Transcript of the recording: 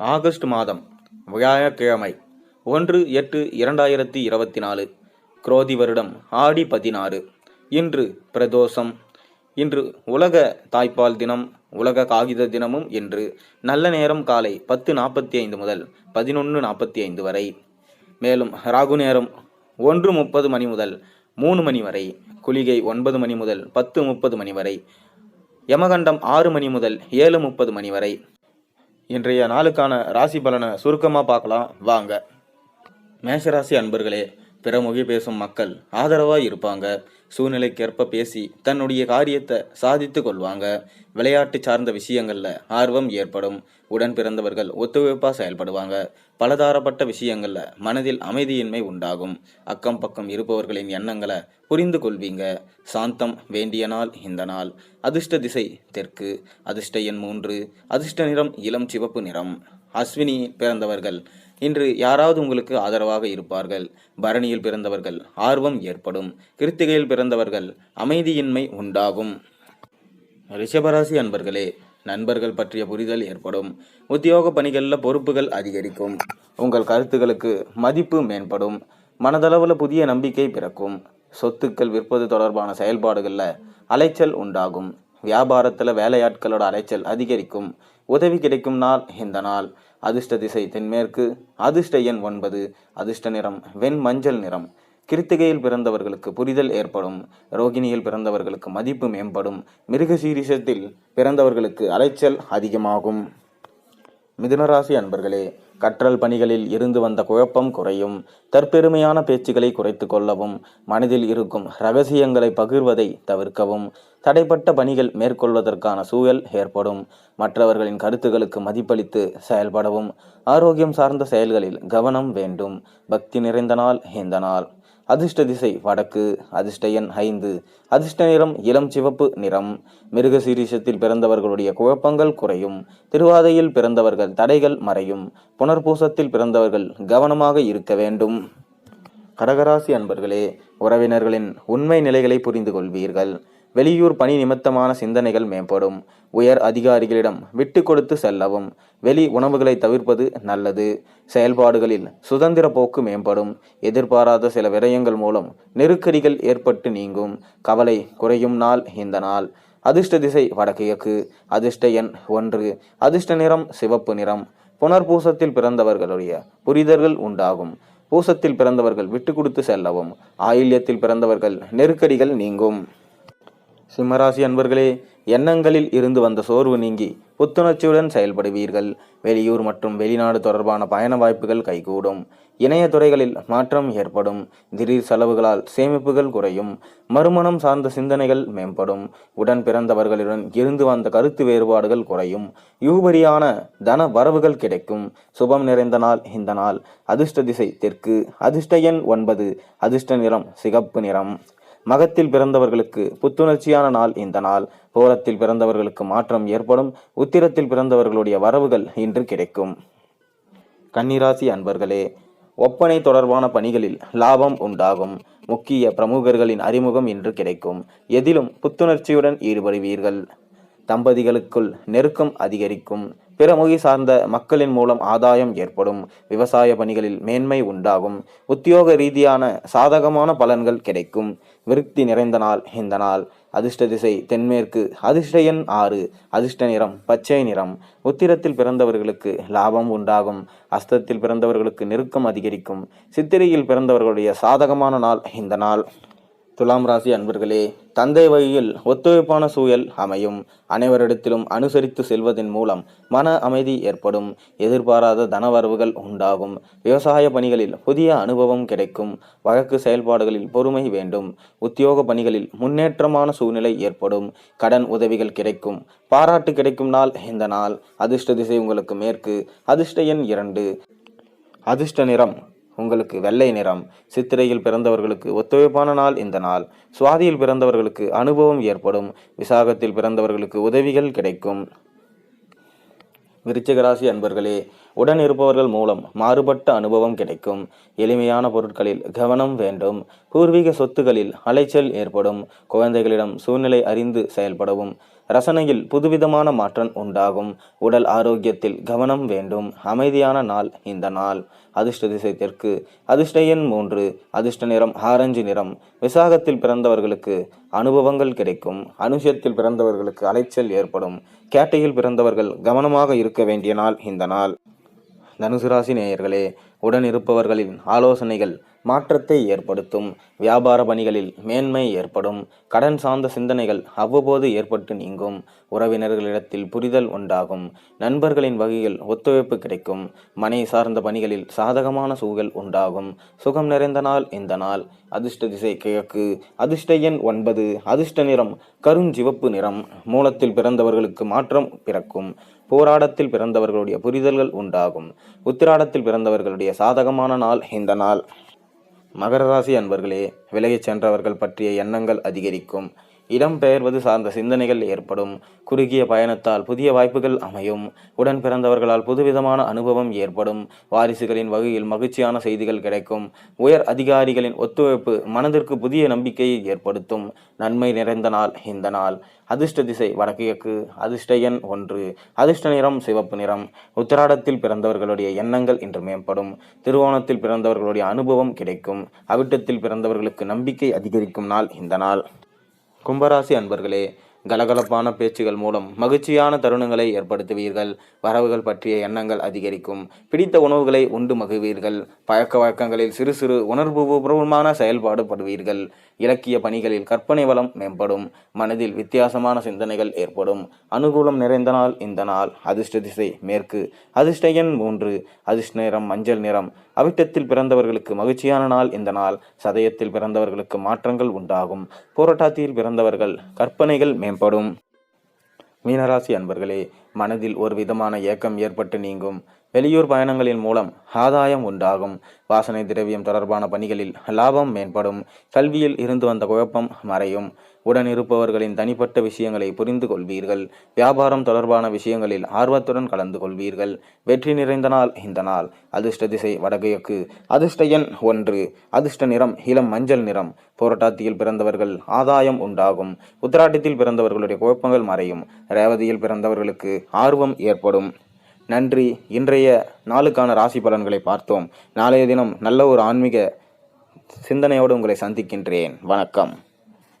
August மாதம் வியாழக்கிழமை ஒன்று எட்டு இரண்டாயிரத்தி இருபத்தி நாலு குரோதி வருடம் ஆடி பதினாறு. இன்று பிரதோஷம். இன்று உலக தாய்ப்பால் தினம் உலக காகித தினமும் இன்று நல்ல நேரம் காலை பத்து நாற்பத்தி ஐந்து முதல் பதினொன்று நாற்பத்தி ஐந்து வரை. மேலும் ராகு நேரம் ஒன்று முப்பது மணி முதல் மூணு மணி வரை குளிகை ஒன்பது மணி முதல் பத்து முப்பது மணி வரை யமகண்டம் ஆறு மணி முதல் ஏழு முப்பது மணி வரை. இன்றைய நாளுக்கான ராசி பலனை சுருக்கமாக பார்க்கலாம். வாங்க. மேஷராசி அன்பர்களே பிறமொழி பேசும் மக்கள் ஆதரவாக இருப்பாங்க. சூழ்நிலைக்கேற்ப பேசி தன்னுடைய காரியத்தை சாதித்து கொள்வாங்க. விளையாட்டு சார்ந்த விஷயங்களில் ஆர்வம் ஏற்படும். உடன் பிறந்தவர்கள் ஒத்துழைப்பாக செயல்படுவாங்க. பலதாரப்பட்ட விஷயங்களில் மனதில் அமைதியின்மை உண்டாகும். அக்கம் பக்கம் இருப்பவர்களின் எண்ணங்களை புரிந்து கொள்வீங்க. சாந்தம் வேண்டிய நாள் இந்த நாள். அதிர்ஷ்ட திசை தெற்கு. அதிர்ஷ்ட எண் மூன்று. அதிர்ஷ்ட நிறம் இளம் சிவப்பு நிறம். அஸ்வினி பிறந்தவர்கள். இன்று யாராவது உங்களுக்கு ஆதரவாக இருப்பார்கள். பரணியில் பிறந்தவர்கள் ஆர்வம் ஏற்படும். கிருத்திகையில் பிறந்தவர்கள் அமைதியின்மை உண்டாகும். ரிஷபராசி அன்பர்களே நண்பர்கள் பற்றிய புரிதல் ஏற்படும். உத்தியோக பணிகளில் பொறுப்புகள் அதிகரிக்கும். உங்கள் கருத்துக்களுக்கு மதிப்பு மேம்படும். மனதளவில் புதிய நம்பிக்கை பிறக்கும். சொத்துக்கள் விற்பது தொடர்பான செயல்பாடுகளில் அலைச்சல் உண்டாகும். வியாபாரத்தில் வேலையாட்களோட அலைச்சல் அதிகரிக்கும். உதவி கிடைக்கும் நாள் இந்த நாள். அதிர்ஷ்ட திசை தென்மேற்கு. அதிர்ஷ்ட எண் ஒன்பது. அதிர்ஷ்ட நிறம் வெண் மஞ்சள் நிறம். கிருத்திகையில் பிறந்தவர்களுக்கு புரிதல் ஏற்படும். ரோகிணியில் பிறந்தவர்களுக்கு மதிப்பு மேம்படும். மிருக சீரிசத்தில் பிறந்தவர்களுக்கு அலைச்சல் அதிகமாகும். மிதுனராசி அன்பர்களே கற்றல் பணிகளில் இருந்து வந்த குழப்பம் குறையும். தற்பெருமையான பேச்சுகளை குறைத்து கொள்ளவும் மனதில் இருக்கும் ரகசியங்களை பகிர்வதை தவிர்க்கவும். தடைப்பட்ட பணிகள் மேற்கொள்வதற்கான சூழல் ஏற்படும். மற்றவர்களின் கருத்துகளுக்கு மதிப்பளித்து செயல்படவும். ஆரோக்கியம் சார்ந்த செயல்களில் கவனம் வேண்டும். பக்தி நிறைந்த நாள் இந்த நாள். அதிர்ஷ்ட திசை வடக்கு அதிர்ஷ்ட எண் ஐந்து. அதிர்ஷ்ட நிறம் இளம் சிவப்பு நிறம். மிருக மிருகசீரிஷத்தில் பிறந்தவர்களுடைய குழப்பங்கள் குறையும். திருவாதையில் பிறந்தவர்கள் தடைகள் மறையும். புனர்பூசத்தில் பிறந்தவர்கள் கவனமாக இருக்க வேண்டும். கடகராசி அன்பர்களே உறவினர்களின் உண்மை நிலைகளை புரிந்து கொள்வீர்கள் வெளியூர் பணி நிமித்தமான சிந்தனைகள் மேம்படும். உயர் அதிகாரிகளிடம் விட்டு கொடுத்து செல்லவும். வெளி உணவுகளை தவிர்ப்பது நல்லது. செயல்பாடுகளில் சுதந்திர போக்கு மேம்படும். எதிர்பாராத சில விரயங்கள் மூலம் நெருக்கடிகள் ஏற்பட்டு நீங்கும். கவலை குறையும் நாள் இந்த நாள். அதிர்ஷ்ட திசை வடகிழக்கு அதிர்ஷ்ட எண் ஒன்று. அதிர்ஷ்ட நிறம் சிவப்பு நிறம். புனர்பூசத்தில் பிறந்தவர்களுடைய புரிதல்கள் உண்டாகும். பூசத்தில் பிறந்தவர்கள் விட்டு கொடுத்து செல்லவும். ஆயில்யத்தில் பிறந்தவர்கள் நெருக்கடிகள் நீங்கும். சிம்மராசி அன்பர்களே எண்ணங்களில் இருந்து வந்த சோர்வு நீங்கி புத்துணர்ச்சியுடன் செயல்படுவீர்கள். வெளியூர் மற்றும் வெளிநாடு தொடர்பான பயண வாய்ப்புகள் கைகூடும். இணைய துறைகளில் மாற்றம் ஏற்படும். திடீர் செலவுகளால் சேமிப்புகள் குறையும். மறுமணம் சார்ந்த சிந்தனைகள் மேம்படும். உடன் பிறந்தவர்களுடன் இருந்து வந்த கருத்து வேறுபாடுகள் குறையும். யூபரியான தன வரவுகள் கிடைக்கும். சுபம் நிறைந்த நாள் இந்த நாள். அதிர்ஷ்ட திசை தெற்கு. அதிர்ஷ்ட எண் ஒன்பது. அதிர்ஷ்ட நிறம் சிகப்பு நிறம். மகத்தில் பிறந்தவர்களுக்கு புத்துணர்ச்சியான நாள் இந்த நாள். போரத்தில் பிறந்தவர்களுக்கு மாற்றம் ஏற்படும். உத்திரத்தில் பிறந்தவர்களுடைய வரவுகள் இன்று கிடைக்கும். கன்னிராசி அன்பர்களே ஒப்பனை தொடர்பான பணிகளில் லாபம் உண்டாகும். முக்கிய பிரமுகர்களின் அறிமுகம் இன்று கிடைக்கும். எதிலும் புத்துணர்ச்சியுடன் ஈடுபடுவீர்கள். தம்பதிகளுக்குள் நெருக்கம் அதிகரிக்கும். பிற மொழி சார்ந்த மக்களின் மூலம் ஆதாயம் ஏற்படும். விவசாய பணிகளில் மேன்மை உண்டாகும். உத்தியோக ரீதியான சாதகமான பலன்கள் கிடைக்கும். விருத்தி நிறைந்த நாள் இந்த நாள். அதிர்ஷ்ட திசை தென்மேற்கு. அதிர்ஷ்ட எண் ஆறு. அதிர்ஷ்ட நிறம் பச்சை நிறம். உத்திரத்தில் பிறந்தவர்களுக்கு லாபம் உண்டாகும். அஸ்தத்தில் பிறந்தவர்களுக்கு நெருக்கம் அதிகரிக்கும். சித்திரையில் பிறந்தவர்களுடைய சாதகமான நாள் இந்த நாள். துலாம் ராசி அன்பர்களே தந்தை வழியில் ஒத்துழைப்பான சூழல் அமையும். அனைவரிடத்திலும் அனுசரித்து செல்வதன் மூலம் மன அமைதி ஏற்படும். எதிர்பாராத தனவரவுகள் உண்டாகும். விவசாய பணிகளில் புதிய அனுபவம் கிடைக்கும். வழக்கு செயல்பாடுகளில் பொறுமை வேண்டும். உத்தியோக பணிகளில் முன்னேற்றமான சூழ்நிலை ஏற்படும். கடன் உதவிகள் கிடைக்கும். பாராட்டு கிடைக்கும் நாள் இந்த நாள். அதிர்ஷ்ட திசை உங்களுக்கு மேற்கு. அதிர்ஷ்ட எண் இரண்டு. அதிர்ஷ்ட நிறம் உங்களுக்கு வெள்ளை நிறம். சித்திரையில் பிறந்தவர்களுக்கு ஒத்துழைப்பான நாள் இந்த நாள். சுவாதியில் பிறந்தவர்களுக்கு அனுபவம் ஏற்படும். விசாகத்தில் பிறந்தவர்களுக்கு உதவிகள் கிடைக்கும். விருச்சிகராசி அன்பர்களே உடன் இருப்பவர்கள் மூலம் மாறுபட்ட அனுபவம் கிடைக்கும். எளிமையான பொருட்களில் கவனம் வேண்டும். பூர்வீக சொத்துகளில் அலைச்சல் ஏற்படும். குழந்தைகளிடம் சூழ்நிலை அறிந்து செயல்படவும். ரசனையில் புதுவிதமான மாற்றம் உண்டாகும். உடல் ஆரோக்கியத்தில் கவனம் வேண்டும். அமைதியான நாள் இந்த நாள். அதிர்ஷ்ட திசை தெற்கு. அதிர்ஷ்ட எண் மூன்று. அதிர்ஷ்ட நிறம் ஆரஞ்சு நிறம். விசாகத்தில் பிறந்தவர்களுக்கு அனுபவங்கள் கிடைக்கும். அனுஷத்தில் பிறந்தவர்களுக்கு அலைச்சல் ஏற்படும். கேட்டையில் பிறந்தவர்கள் கவனமாக இருக்க வேண்டிய நாள் இந்த நாள். தனுசு ராசி நேயர்களே உடன் இருப்பவர்களின் ஆலோசனைகள் மாற்றத்தை ஏற்படுத்தும். வியாபார பணிகளில் மேன்மை ஏற்படும். கடன் சார்ந்த சிந்தனைகள் அவ்வப்போது ஏற்பட்டு நீங்கும். உறவினர்களிடத்தில் புரிதல் உண்டாகும். நண்பர்களின் வகையில் ஒத்துழைப்பு கிடைக்கும். மனை சார்ந்த பணிகளில் சாதகமான சூழல் உண்டாகும். சுகம் நிறைந்த நாள் இந்த நாள். அதிர்ஷ்ட திசை கிழக்கு. அதிர்ஷ்ட எண் ஒன்பது. அதிர்ஷ்ட நிறம் கருஞ்சிவப்பு நிறம். மூலத்தில் பிறந்தவர்களுக்கு மாற்றம் பிறக்கும். போராடத்தில் பிறந்தவர்களுடைய புரிதல்கள் உண்டாகும். உத்திராடத்தில் பிறந்தவர்களுடைய சாதகமான நாள் இந்த நாள். மகர ராசி அன்பர்களே விலகிச் சென்றவர்கள் பற்றிய எண்ணங்கள் அதிகரிக்கும். இடம்பெயர்வது சார்ந்த சிந்தனைகள் ஏற்படும். குறுகிய பயணத்தால் புதிய வாய்ப்புகள் அமையும். உடன் பிறந்தவர்களால் புதுவிதமான அனுபவம் ஏற்படும். வாரிசுகளின் வகையில் மகிழ்ச்சியான செய்திகள் கிடைக்கும். உயர் அதிகாரிகளின் ஒத்துழைப்பு மனதிற்கு புதிய நம்பிக்கையை ஏற்படுத்தும். நன்மை நிறைந்த நாள் இந்த நாள். அதிர்ஷ்ட திசை வடகிழக்கு அதிர்ஷ்ட எண் ஒன்று. அதிர்ஷ்ட நிறம் சிவப்பு நிறம். உத்தராடத்தில் பிறந்தவர்களுடைய எண்ணங்கள் இன்று மேம்படும். திருவோணத்தில் பிறந்தவர்களுடைய அனுபவம் கிடைக்கும். அவிட்டத்தில் பிறந்தவர்களுக்கு நம்பிக்கை அதிகரிக்கும் நாள் இந்த நாள். கும்பராசி அன்பர்களே கலகலப்பான பேச்சுகள் மூலம் மகிழ்ச்சியான தருணங்களை ஏற்படுத்துவீர்கள். வரவுகள் பற்றிய எண்ணங்கள் அதிகரிக்கும். பிடித்த உணவுகளை உண்டு மகிழ்வீர்கள். பழக்க வழக்கங்களில் சிறு சிறு உணர்வுபூர்வமான செயல்பாடு படுவீர்கள் இலக்கிய பணிகளில் கற்பனை வளம் மேம்படும். மனதில் வித்தியாசமான சிந்தனைகள் ஏற்படும். அனுகூலம் நிறைந்த நாள் இந்த நாள். அதிர்ஷ்ட திசை மேற்கு. அதிர்ஷ்ட எண் மூன்று. அதிர்ஷ்ட நிறம் மஞ்சள் நிறம். அவிட்டத்தில் பிறந்தவர்களுக்கு மகிழ்ச்சியான நாள் இந்த நாள். சதயத்தில் பிறந்தவர்களுக்கு மாற்றங்கள் உண்டாகும். போராட்டத்தில் பிறந்தவர்கள் கற்பனைகள் மேம்படும். மீனராசி அன்பர்களே மனதில் ஒரு விதமான ஏக்கம் ஏற்பட்டு நீங்கும். வெளியூர் பயணங்களின் மூலம் ஆதாயம் உண்டாகும். வாசனை திரவியம் தொடர்பான பணிகளில் லாபம் மேம்படும். கல்வியில் இருந்து வந்த குழப்பம் மறையும். உடன் இருப்பவர்களின் தனிப்பட்ட விஷயங்களை புரிந்து கொள்வீர்கள் வியாபாரம் தொடர்பான விஷயங்களில் ஆர்வத்துடன் கலந்து கொள்வீர்கள். வெற்றி நிறைந்த நாள் இந்த நாள். அதிர்ஷ்ட திசை வடகிழக்கு. அதிர்ஷ்ட எண் ஒன்று. அதிர்ஷ்ட நிறம் இளம் மஞ்சள் நிறம். போராட்டத்தில் பிறந்தவர்கள் ஆதாயம் உண்டாகும். உத்திராட்டத்தில் பிறந்தவர்களுடைய குழப்பங்கள் மறையும். ரேவதியில் பிறந்தவர்களுக்கு ஆர்வம் ஏற்படும். நன்றி. இன்றைய நாளுக்கான ராசி பலன்களை பார்த்தோம். நாளைய தினம் நல்ல ஒரு ஆன்மீக சிந்தனையோடு உங்களை சந்திக்கின்றேன். வணக்கம்.